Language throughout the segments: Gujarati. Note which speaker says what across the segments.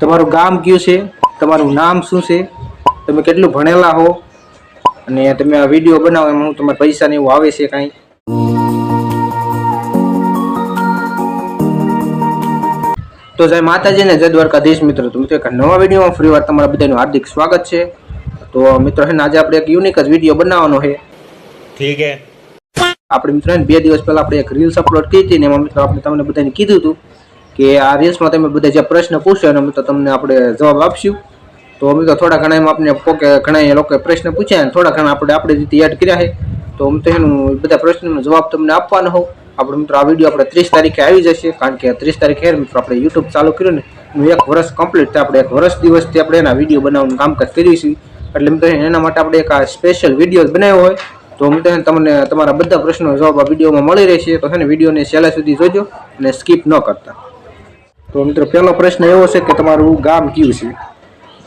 Speaker 1: તમારું ગામ કયું છે? તમારું નામ શું છે? તમે કેટલું ભણેલા હો? અને તમે આ વીડિયો બનાવો એમાં હું તમારા પૈસા ને એવું આવે છે કાંઈ? તો જય માતાજી ને જય દ્વારકાધીશ મિત્રો તો મિત્રો નવા વિડીયોમાં ફરી વાર તમારા બધાનું હાર્દિક સ્વાગત છે. તો મિત્રો હે આજે આપણે એક યુનિક જ વીડિયો બનાવવાનો છે.
Speaker 2: ઠીક છે.
Speaker 1: આપણે મિત્રો બે દિવસ પહેલા આપણે એક રીલ્સ અપલોડ કરી હતી ને એમાં મિત્રો આપણે તમને બધાને કીધું હતું કે આ રીલ્સમાં તમે બધા જે પ્રશ્ન પૂછ્યો અમે તો તમને આપણે જવાબ આપશું. તો અમે તો થોડા ઘણા એમાં આપણે પોકે ઘણા લોકોએ પ્રશ્ન પૂછ્યા અને થોડા ઘણા આપણે આપણી રીતે યાદ કર્યા છે. તો અમે તો એનું બધા પ્રશ્નનો જવાબ તમને આપવાનો હોઉં. આપણે મિત્રો આ વીડિયો આપણે ત્રીસ તારીખે આવી જશે, કારણ કે ત્રીસ તારીખે મિત્રો આપણે યુટ્યુબ ચાલુ કર્યું ને હું એક વર્ષ કમ્પ્લીટ થાય. આપણે એક વર્ષ દિવસથી આપણે એના વીડિયો બનાવવાનું કામકાજ કરીએ છીએ. એટલે મિત્રો એના માટે આપણે એક આ સ્પેશિયલ વીડિયો બનાવ્યો હોય. તો મિત્રો તમને તમારા બધા પ્રશ્નો જવાબ આ વિડીયોમાં મળી રહેશે. તો છે ને વિડીયોને છેલ્લા સુધી જોજો અને સ્કીપ ન કરતા. તો મિત્રો, પહેલો પ્રશ્ન એવો છે કે તમારું ગામ કયું છે?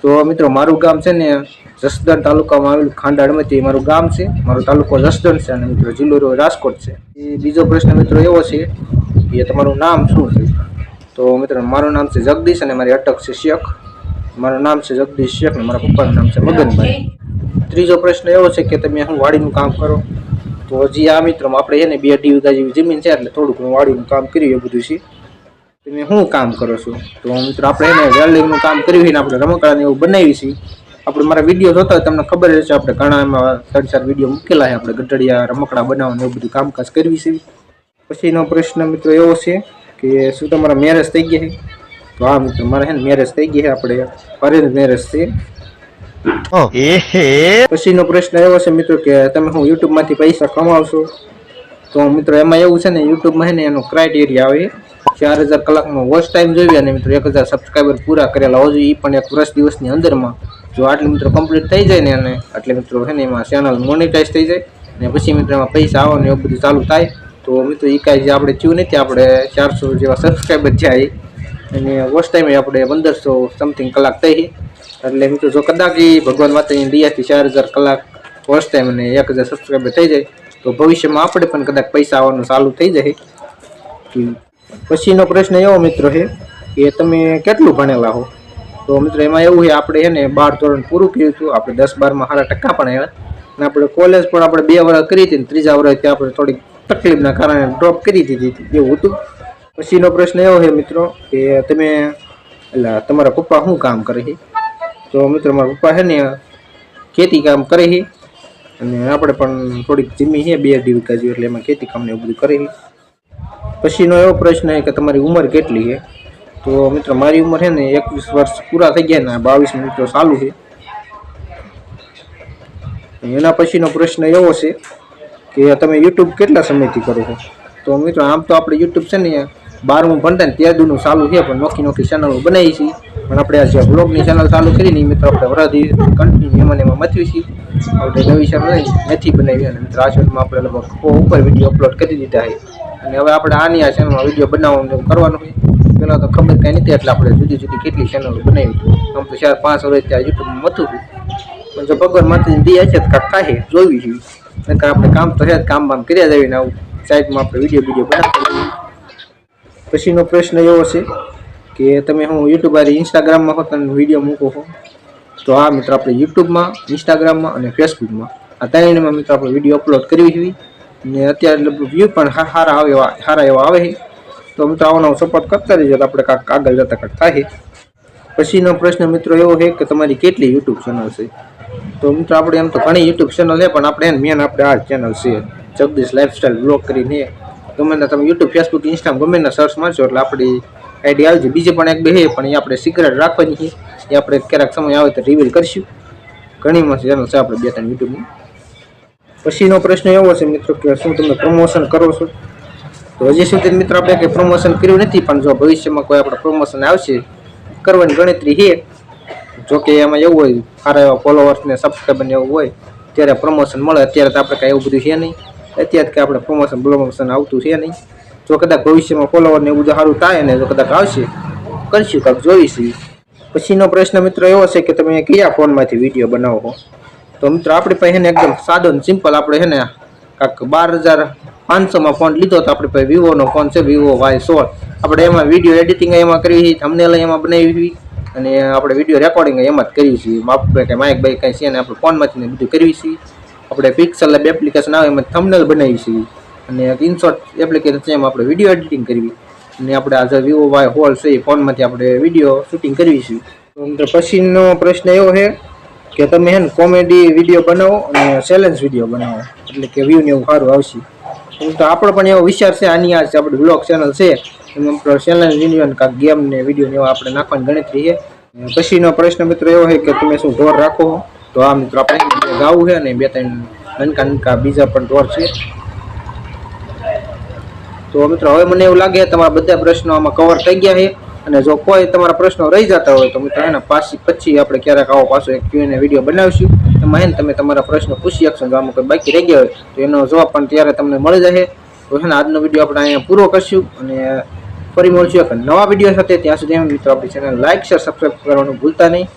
Speaker 1: તો મિત્રો, મારું ગામ છે ને જસદણ તાલુકામાં આવેલું ખાંડાળમાંથી મારું ગામ છે. મારો તાલુકો જસદણ છે અને મિત્રો, જિલ્લો રાજકોટ છે. એ બીજો પ્રશ્ન મિત્રો એવો છે કે તમારું નામ શું છે? તો મિત્રો, મારું નામ છે જગદીશ અને મારી અટક છે શેખ. મારું નામ છે જગદીશ શેખ અને મારા પપ્પાનું નામ છે મગનભાઈ. ત્રીજો પ્રશ્ન એવો છે કે તમે હું વાડીનું કામ કરો. તો હજી આ મિત્રો આપણે એને બે અઢી વીઘા જેવી જમીન છે એટલે થોડુંક હું વાડીનું કામ કર્યું એ બધું છે. તમે શું કામ કરો છો? તો મિત્રો આપણે એને વેલ્ડિંગનું કામ કર્યું છે ને આપણે રમકડાને એવું બનાવી છીએ આપણે મારા વીડિયો જોતા હોય તમને ખબર છે આપણે ઘણા એમાં ત્રણ ચાર વીડિયો મૂકેલા છે. આપણે ગઢડિયા રમકડા બનાવવાનું એવું બધું કામકાજ કરવી છે. પછીનો પ્રશ્ન મિત્રો એવો છે કે શું તમારા મેરેજ થઈ ગયા છે? તો હા મિત્રો મારા છે ને મેરેજ થઈ ગયા છે. આપણે અરેન્જ મેરેજ છે. પછીનો પ્રશ્ન એવો છે મિત્રો કે તમે હું યુટ્યુબમાંથી પૈસા કમાવશો? તો મિત્રો, એમાં એવું છે ને યુટ્યુબમાં છે ને, એનો ક્રાઇટેરિયા આવે. ચાર હજાર કલાકનો વોચ ટાઈમ જોઈએ અને મિત્રો, એક હજાર સબસ્ક્રાઈબર પૂરા કરેલા હોવા એ પણ એક વર્ષ દિવસની અંદરમાં. જો આટલી મિત્રો કમ્પ્લીટ થઈ જાય ને અને એટલે મિત્રો છે ને, એમાં ચેનલ મોનિટાઈઝ થઈ જાય. અને પછી મિત્રો, એમાં પૈસા ને એવું બધું ચાલુ થાય. તો મિત્રો એ કાંઈ જે આપણે થયું નથી, આપણે ચારસો જેવા સબસ્ક્રાઈબર જાય અને વોચ ટાઈમે આપણે પંદરસો સમથિંગ કલાક થઈ એટલે મિત્રો, જો કદાચ એ ભગવાન માતાની દયાથી ચાર હજાર કલાક વોચ ટાઈમ અને એક હજાર સબસ્ક્રાઈબર થઈ જાય તો ભવિષ્યમાં આપણે પણ કદાચ પૈસા આવવાનું ચાલુ થઈ જાય. પછીનો પ્રશ્ન એવો મિત્રો છે કે તમે કેટલું ભણેલા હો? તો મિત્રો, એમાં એવું છે, આપણે છે ને બાર ધોરણ પૂરું કર્યું હતું, આપણે દસ બારમાં સારા ટકા પણ આવ્યા. અને આપણે કોલેજ પણ આપણે બે વર્ષ કરી હતી ને ત્રીજા વર્ષથી આપણે થોડીક તકલીફના કારણે ડ્રોપ કરી દીધી હતી, એવું હતું. પછીનો પ્રશ્ન એવો છે મિત્રો કે તમે એટલે તમારા પપ્પા શું કામ કરે છે? તો મિત્રો, મારા પપ્પા છે ને ખેતી કામ કરે છે. અને આપણે પણ થોડીક જમીન છે, બે અઢી વીઘા જેવી, એટલે એમાં ખેતી કામને એવું બધું કરેલી. પછીનો એવો પ્રશ્ન છે કે તમારી ઉંમર કેટલી છે? તો મિત્રો, મારી ઉંમર છે ને એકવીસ વર્ષ પૂરા થઈ ગયા ને બાવીસ મિત્રો ચાલુ છે. એના પછીનો પ્રશ્ન એવો છે કે તમે યુટ્યુબ કેટલા સમયથી કરો છો? તો મિત્રો, આમ તો આપણે યુટ્યુબ છે ને, બારમું ભણતા ને ત્યાં દૂરનું ચાલુ છે, પણ નોખી નોખી ચેનલો બનાવી છે. પણ આપણે આ જે બ્લોગની ચેનલ ચાલુ કરીને મિત્રો આપણે વરાધી કન્ટિન્યુ એમાં એમાં મથવી છીએ. આપણે નવી ચેનલ નથી બનાવી અને મિત્રો આપણે લગભગ ઉપર વીડિયો અપલોડ કરી દીધા છે. અને હવે આપણે આની આ ચેનલમાં વીડિયો બનાવવાનું કરવાનું હોય પહેલાં તો ખબર કાંઈ નથી એટલે આપણે જુદી જુદી કેટલી ચેનલો બનાવી. આમ તો ચાર પાંચ વર્ષ ત્યાં યુટ્યુબમાં મથું પણ જો ભગવાન માતાની દયા છે તો કાંઈ જોવી જોઈએ. નકર આપણે કામ તો છે કામ બામ કર્યા જઈને આવું. સાઈડમાં આપણે વીડિયો વીડિયો બનાવી પછીનો પ્રશ્ન એવો છે કે તમે હું યુટ્યુબ આ ઇન્સ્ટાગ્રામમાં હો તમે વીડિયો મૂકો છો તો આ મિત્રો આપણે યુટ્યુબમાં ઇન્સ્ટાગ્રામમાં અને ફેસબુકમાં આ ત્રણેયમાં મિત્રો આપણે વીડિયો અપલોડ કરવી જોઈએ ને અત્યારે વ્યૂ પણ સારા આવે એવા સારા એવા આવે છે. તો મિત્રો આવો સપોર્ટ કરતા રહીજો. તો આપણે કાંક આગળ જતા કાંક થાય પછીનો પ્રશ્ન મિત્રો એવો છે કે તમારી કેટલી યુટ્યુબ ચેનલ છે? તો મિત્રો આપણે એમ તો ઘણી યુટ્યુબ ચેનલ છે, પણ આપણે મેન આપણે આ ચેનલ છે. જગદીશ લાઈફસ્ટાઈલ બ્લોગ કરીને. ગમે તમે યુટ્યુબ ફેસબુક ઇન્સ્ટાગ્રામ ગમે સર્ચ મારશો એટલે આપણી આઈડી આવી જાય બીજી પણ એક બે છે, પણ એ આપણે સિક્રેટ રાખવાની છે. એ આપણે ક્યારેક સમય આવે તો રિવીલ કરીશું. ઘણી ચેનલ છે આપણે બે ત્રણ યુટ્યુબમાં પછીનો પ્રશ્ન એવો છે મિત્રો કે શું તમે પ્રમોશન કરો છો? તો હજી સુધી મિત્રો આપણે કંઈ પ્રમોશન કર્યું નથી, પણ જો ભવિષ્યમાં કોઈ આપણે પ્રમોશન આવશે, કરવાની ગણતરી છે. જો કે એમાં એવું હોય સારા એવા ફોલોવર્સ ને સબસ્ક્રાઈબર ને એવું હોય, ત્યારે પ્રમોશન મળે. અત્યારે તો આપણે કાંઈ એવું બધું છે નહીં. અત્યારે કે આપણે પ્રમોશન પ્રમોશન આવતું છે નહીં. જો કદાચ ભવિષ્યમાં ફોલોવર ને એવું બધું સારું થાય ને જો કદાચ આવશે, કરશું કાંક, જોઈશું. પછીનો પ્રશ્ન મિત્રો એવો છે કે તમે કયા ફોનમાંથી વીડિયો બનાવો તો મિત્રો, આપણી પાસે ને એકદમ સાદો ને સિમ્પલ આપણે છે ને કાંક બાર હજાર પાંચસોમાં ફોન લીધો તો આપણી પાસે વિવોનો ફોન છે, વિવો વાય સોળ. આપણે એમાં વીડિયો એડિટિંગ એમાં કરવી થમનેલ એમાં બનાવી અને આપણે વીડિયો રેકોર્ડિંગ એમાં જ કરીએ છીએ આપણે કે માઇક ભાઈ કાંઈ છે ને આપણે ફોનમાંથી બધું કરીએ છીએ આપણે પિક્સલ લેબ એપ્લિકેશન આવે એમાં થંબનેલ બનાવીએ છીએ અને ઇનશોર્ટ એપ્લિકેશન છે, એમાં આપણે વીડિયો એડિટિંગ કરવી. અને આપણે આ જે વિવો વાય હોલ છે, એ ફોનમાંથી આપણે વીડિયો શૂટિંગ કરવી છે. તો પછીનો પ્રશ્ન એવો છે કે તમે હે ને કોમેડી વીડિયો બનાવો અને ચેલેન્જ વીડિયો બનાવો. એટલે કે વ્યૂ ને એવું સારું આવશે. તો આપણો પણ એવો વિચાર છે, આની આ આપણી બ્લોગ ચેનલ છે, એમાં આપણો ચેલેન્જ વીડિયો ને કાંક ગેમ ને વીડિયો ને એવા આપણે નાખવાની ગણતરી છે. પછીનો પ્રશ્ન મિત્રો એવો છે કે તમે શું ઢોર રાખો તો આ મિત્રો, આપણે ગાવું છે અને બે ત્રણ નનકા નનકા બીજા પણ ઢોર છે. તો મિત્રો, હવે મને એવું લાગે તમારા બધા પ્રશ્નો આમાં કવર થઈ ગયા છે. અને જો કોઈ તમારા પ્રશ્નો રહી જતા હોય તો મિત્રો, એના પાછી પછી આપણે ક્યારેક આવો પાછો એક ક્યુએન વીડિયો બનાવીશું. એમાં એને તમે તમારા પ્રશ્નો પૂછી શકશો. જો આમાં કોઈ બાકી રહી ગયા હોય, તો એનો જવાબ પણ ત્યારે તમને મળી જશે. તો છે ને, આજનો વીડિયો આપણે અહીંયા પૂરો કરશું. અને ફરી મળશું એક નવા વીડિયો સાથે. ત્યાં સુધી મિત્રો, આપણી ચેનલ લાઇક શેર સબસ્ક્રાઈબ કરવાનું ભૂલતા નહીં.